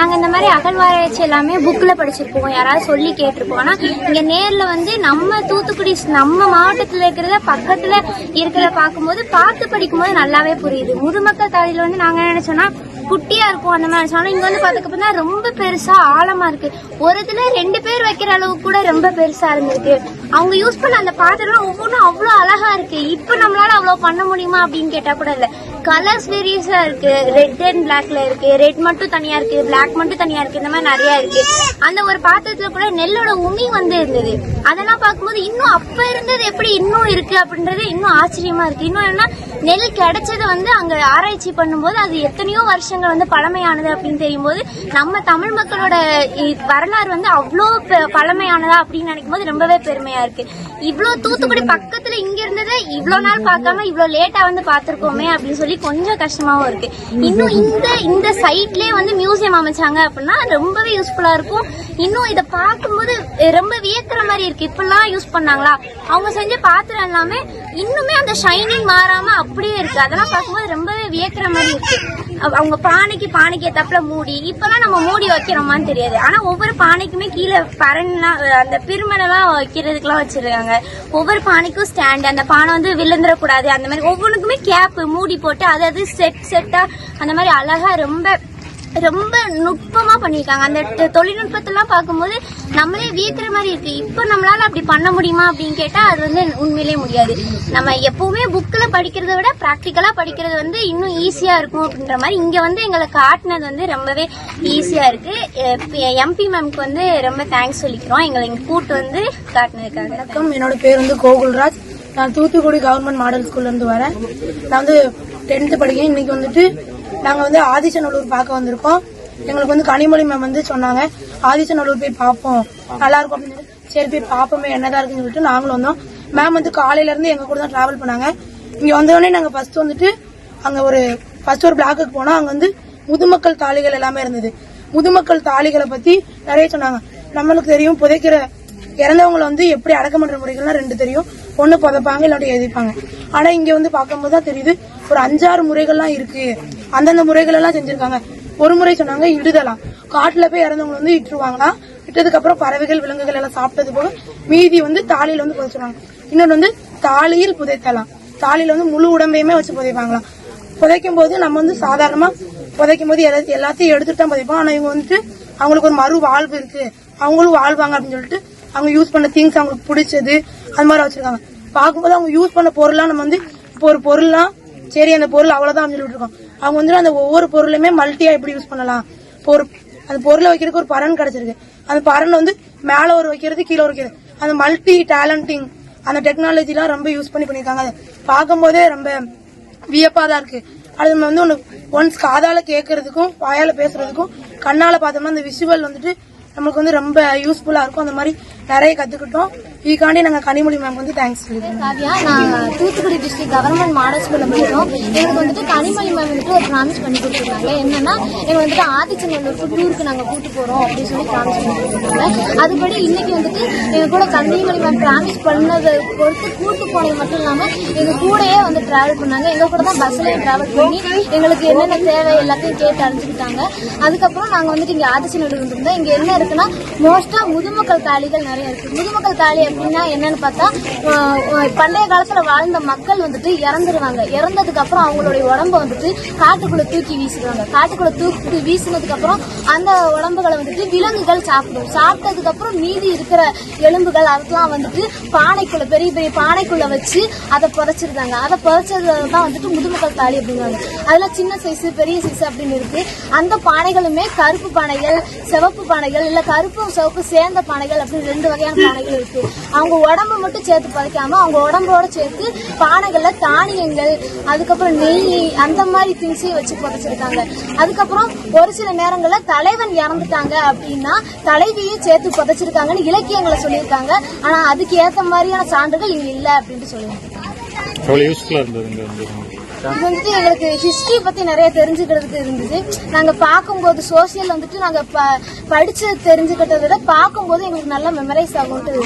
நாங்க இந்த மாதிரி அகழ்வாராய்ச்சி எல்லாமே புக்ல படிச்சிருப்போம். யாராவது சொல்லி கேட்டிருப்போம். ஆனா இங்க நேர்ல வந்து நம்ம தூத்துக்குடி நம்ம மாவட்டத்துல இருக்கிறத பக்கத்துல இருக்கிறத பார்க்கும்போது பார்த்து படிக்கும்போது நல்லாவே புரியுது. முதுமக்கள் தாழியில வந்து நாங்க என்ன நினைச்சோம்னா குட்டியா இருக்கும் அந்த மாதிரி. சொன்னா இங்க வந்து பாத்துக்கப்ப ரொம்ப பெருசா ஆழமா இருக்கு. ஒரு இதுல ரெண்டு பேர் வைக்கிற அளவுக்கு கூட ரொம்ப பெருசா இருந்திருக்கு. அவங்க யூஸ் பண்ண அந்த பாத்திரம் ஒவ்வொன்றும் அவ்வளவு அழகா இருக்கு. இப்ப நம்மளால அவ்வளவு பண்ண முடியுமா அப்படின்னு கேட்டா கூட இல்ல. கலர்ஸ் வேரியஸா இருக்கு. ரெட் அண்ட் பிளாக்ல இருக்கு. ரெட் மட்டும் தனியா இருக்கு. பிளாக் மட்டும் தனியா இருக்கு. இந்த மாதிரி நிறைய இருக்கு. அந்த ஒரு பாத்திரத்துல கூட நெல்லோட உமி வந்து இருந்தது. அதெல்லாம் பார்க்கும்போது இன்னும் அப்ப இருந்தது எப்படி இன்னும் இருக்கு அப்படின்றது இன்னும் ஆச்சரியமா இருக்கு. இன்னும் என்ன நெல் கிடைச்சது வந்து அங்க ஆராய்ச்சி பண்ணும்போது அது எத்தனையோ வருஷங்கள் வந்து பழமையானது அப்படின்னு தெரியும் போது நம்ம தமிழ் மக்களோட இ- வரலாறு வந்து அவ்வளோ பழமையானதா அப்படின்னு நினைக்கும் போது ரொம்பவே பெருமையா இருக்கு. இவ்வளோ தூத்துக்குடி பக்கத்துல இங்க இருந்ததை இவ்வளோ நாள் பார்க்காம இவ்வளோ லேட்டா வந்து பார்த்துருக்கோமே அப்படின்னு சொல்லி கொஞ்சம் கஷ்டமாவும் இருக்கு. இன்னும் இந்த இந்த சைட்லயே வந்து மியூசியம் அமைச்சாங்க அப்படின்னா ரொம்பவே யூஸ்ஃபுல்லா இருக்கும். இன்னும் இதை பார்க்கும்போது ரொம்ப வியக்கிற மாதிரி இருக்கு. இப்பெல்லாம் யூஸ் பண்ணாங்களா? அவங்க செஞ்ச பாத்திரம் எல்லாமே இன்னுமே அந்த ஷைனிங் மாறாம அப்படியே இருக்கு. அதெல்லாம் பார்க்கும்போது ரொம்பவே வியக்கிற மாதிரி இருக்கு. அவங்க பானைக்கு பானைக்கு ஏத்தாப்புல மூடி இப்பெல்லாம் நம்ம மூடி வைக்கிறோமான்னு தெரியாது. ஆனா ஒவ்வொரு பானைக்குமே கீழே பரன்லாம் அந்த பிரிமனெல்லாம் வைக்கிறதுக்கெல்லாம் வச்சிருக்காங்க. ஒவ்வொரு பானைக்கும் ஸ்டாண்ட் அந்த பானை வந்து விழுந்துடக்கூடாது அந்த மாதிரி ஒவ்வொன்றுக்குமே கேப் மூடி போட்டு அதாவது செட் செட்டா அந்த மாதிரி அழகா ரொம்ப ரொம்ப நுட்பமா பண்ணிருக்காங்க. அந்த தொழில்நுட்பத்தெல்லாம் பார்க்கும்போது நம்மளே வியக்கிற மாதிரி இருக்கு. இப்ப நம்மளால அப்படி பண்ண முடியுமா அப்படின்னு கேட்டா அது வந்து உண்மையிலே முடியாது. நம்ம எப்பவுமே புக்ல படிக்கிறத விட பிராக்டிக்கலா படிக்கிறது வந்து இன்னும் ஈஸியா இருக்கும் அப்படின்ற மாதிரி இங்க வந்து எங்களை காட்டினது வந்து ரொம்பவே ஈஸியா இருக்கு. எம்பி மேம்க்கு வந்து ரொம்ப தேங்க்ஸ் சொல்லிக்கிறோம். எங்களை இங்க கூட்டு வந்து காட்டினதுக்காக. வணக்கம். என்னோட பேர் வந்து கோகுல்ராஜ். நான் தூத்துக்குடி கவர்மெண்ட் மாடல் ஸ்கூல்ல இருந்து வரேன். நான் வந்து டென்த் படிக்கிறேன் இன்னைக்கு வந்துட்டு நாங்க வந்து ஆதிச்சநல்லூர் பார்க்க வந்திருக்கோம். எங்களுக்கு வந்து கனிமொழி மேம் வந்து சொன்னாங்க. ஆதிச்சநல்லூர் போய் பார்ப்போம். நல்லா இருக்கும். அப்படின்னு சரி போய் பார்ப்போமே என்னதான் இருக்குன்னு சொல்லிட்டு நாங்களும் வந்தோம். மேம் வந்து காலையில இருந்து எங்க கூட தான் டிராவல் பண்ணாங்க. இங்க வந்தோடனே நாங்க ஃபர்ஸ்ட் வந்துட்டு அங்க ஒரு ஃபர்ஸ்ட் ஒரு பிளாக்குக்கு போனோம். அங்க வந்து முதுமக்கள் தாளிகள் எல்லாமே இருந்தது. முதுமக்கள் தாளிகளை பத்தி நிறைய சொன்னாங்க. நம்மளுக்கு தெரியும் புதைக்கிற இறந்தவங்களை வந்து எப்படி அடக்கம் பண்ற முறைகள்லாம் ரெண்டு தெரியும். ஒன்னு புதைப்பாங்க இல்லாட்டி எழுதிப்பாங்க ஆனா இங்க வந்து பார்க்கும்போது தான் தெரியுது ஒரு அஞ்சாறு முறைகள்லாம் இருக்கு. அந்தந்த முறைகள் எல்லாம் செஞ்சிருக்காங்க. ஒரு முறை சொன்னாங்க இடுதலாம் காட்டுல போய் இறந்தவங்களை வந்து இட்டுருவாங்களாம் இட்டதுக்கு அப்புறம் பறவைகள் விலங்குகள் எல்லாம் சாப்பிட்டது போக மீதி வந்து தாலியில வந்து புதைச்சிருவாங்க இன்னொன்று வந்து தாலியில் புதைத்தலாம். தாலியில வந்து முழு உடம்பையுமே வச்சு புதைப்பாங்களாம். புதைக்கும் போது நம்ம வந்து சாதாரணமா புதைக்கும் போது எல்லாத்தையும் எல்லாத்தையும் எடுத்துட்டு தான் புதைப்போம். ஆனா இவங்க வந்துட்டு அவங்களுக்கு ஒரு மறு வாழ்வு இருக்கு. அவங்களும் வாழ்வாங்க அப்படின்னு சொல்லிட்டு அவங்க யூஸ் பண்ண திங்ஸ் அவங்களுக்கு பிடிச்சது அது மாதிரி வச்சிருக்காங்க. பார்க்கும்போது அவங்க யூஸ் பண்ண பொருள்லாம் நம்ம வந்து இப்போ ஒரு பொருள்லாம் சரி அந்த பொருள் அவ்வளவுதான் அப்படின்னு சொல்லிட்டு இருக்கோம் அவங்க வந்துட்டு அந்த ஒவ்வொரு பொருளுமே மல்டியா எப்படி யூஸ் பண்ணலாம்? ஒரு அந்த பொருளை வைக்கிறதுக்கு ஒரு பரன் கிடைச்சிருக்கு. அந்த பரன் வந்து மேல ஒரு வைக்கிறது கீழே ஒரு வைக்கிறது. அந்த மல்டி டேலண்டிங் அந்த டெக்னாலஜி எல்லாம் ரொம்ப யூஸ் பண்ணி பண்ணிருக்காங்க அதை பார்க்கும்போதே ரொம்ப வியப்பா தான் இருக்கு. அது நம்ம வந்து ஒன்று ஒன்ஸ் காதால கேட்கறதுக்கும் வாயால பேசுறதுக்கும் கண்ணால பார்த்தோம்னா அந்த விஷுவல் வந்துட்டு நம்மளுக்கு வந்து ரொம்ப யூஸ்ஃபுல்லா இருக்கும். அந்த மாதிரி நிறைய கத்துக்கிட்டோம். இதுக்காண்டி நாங்கள் கனிமொழி மேம் வந்து தேங்க்ஸ் சொல்லிக்கிறோம். காவியா நான் தூத்துக்குடி டிஸ்ட்ரிக்ட் கவர்மெண்ட் மாடல் ஸ்கூலில் படிக்கிறோம் எங்களுக்கு வந்துட்டு கனிமொழி மேம் வந்துட்டு ஒரு ப்ராமிஸ் பண்ணி கொடுத்துருக்காங்க என்னன்னா எங்க வந்துட்டு ஆதிச்சநல்லூருக்கு டூருக்கு நாங்கள் கூட்டு போகிறோம் அப்படின்னு சொல்லி ப்ராமிஸ் பண்ணி கொடுத்துருக்காங்க அதுபடி இன்னைக்கு வந்துட்டு எங்க கூட கனிமொழி மேம் ப்ராமிஸ் பண்ணதை பொறுத்து கூட்டு போனது மட்டும் இல்லாமல் எங்க கூடயே வந்து டிராவல் பண்ணாங்க. எங்க கூட தான் பஸ்ல டிராவல் பண்ணி எங்களுக்கு என்னென்ன தேவை எல்லாத்தையும் கேட்டு அறிஞ்சுக்கிட்டாங்க அதுக்கப்புறம் நாங்கள் வந்துட்டு இங்கே ஆதிச்சநல்லூர் வந்துருந்தோம் இங்கே என்ன இருக்குன்னா மோஸ்டா முதுமக்கள் தாலிகள் நிறைய இருக்கு. முதுமக்கள் தாலி அப்படின்னா என்னன்னு பார்த்தா பண்டைய காலத்துல வாழ்ந்த மக்கள் வந்துட்டு இறந்துருவாங்க. இறந்ததுக்கு அப்புறம் அவங்களுடைய உடம்ப வந்துட்டு காட்டுக்குள்ள தூக்கி வீசிடுவாங்க காட்டுக்குள்ள தூக்கி வீசினதுக்கு அப்புறம் அந்த உடம்புகளை வந்துட்டு விலங்குகள் சாப்பிடும். சாப்பிட்டதுக்கு அப்புறம் மீதி இருக்கிற எலும்புகள் அதெல்லாம் வந்துட்டு பானைக்குள்ள பெரிய பெரிய பானைக்குள்ள வச்சு அதை புதைச்சிருந்தாங்க. அதை புதைச்சது தான் வந்துட்டு முதுமக்கள் தாலி அப்படிங்கிறாங்க அதுல சின்ன சைஸ் பெரிய சைஸ் அப்படின்னு இருக்கு. அந்த பானைகளுமே கருப்பு பானைகள் சிவப்பு பானைகள் இல்ல கருப்பும் சிவப்பு சேர்ந்த பானைகள் அப்படின்னு ரெண்டு வகையான பானைகள் இருக்கு. அவங்க உடம்பு மட்டும் சேர்த்து பதைக்காம அவங்க உடம்போட சேர்த்து பானைகள்ல தானியங்கள் அதுக்கப்புறம் நெய் அந்த மாதிரி திங்ஸையும் வச்சு புதைச்சிருக்காங்க. அதுக்கப்புறம் ஒரு சில நேரங்கள்ல தலைவன் இறந்துட்டாங்க அப்படின்னா தலைவியும் சேர்த்து புதைச்சிருக்காங்கன்னு இலக்கியங்களை சொல்லியிருக்காங்க. ஆனா அதுக்கு ஏத்த மாதிரியான சான்றுகள் இங்க இல்ல அப்படின்ட்டு சொல்லுவாங்க. எவ்வளோ யூஸ்ஃபுல்லாக இருந்தது இங்கே வந்து. இது வந்துட்டு எங்களுக்கு ஹிஸ்டரி பத்தி நிறைய தெரிஞ்சுக்கிறதுக்கு இருந்துச்சு நாங்க பார்க்கும்போது சோசியல் வந்துட்டு நாங்க ப- படிச்சு தெரிஞ்சுக்கிட்டதை விட பார்க்கும்போது எங்களுக்கு நல்லா மெமரைஸ் ஆகும்ட்டு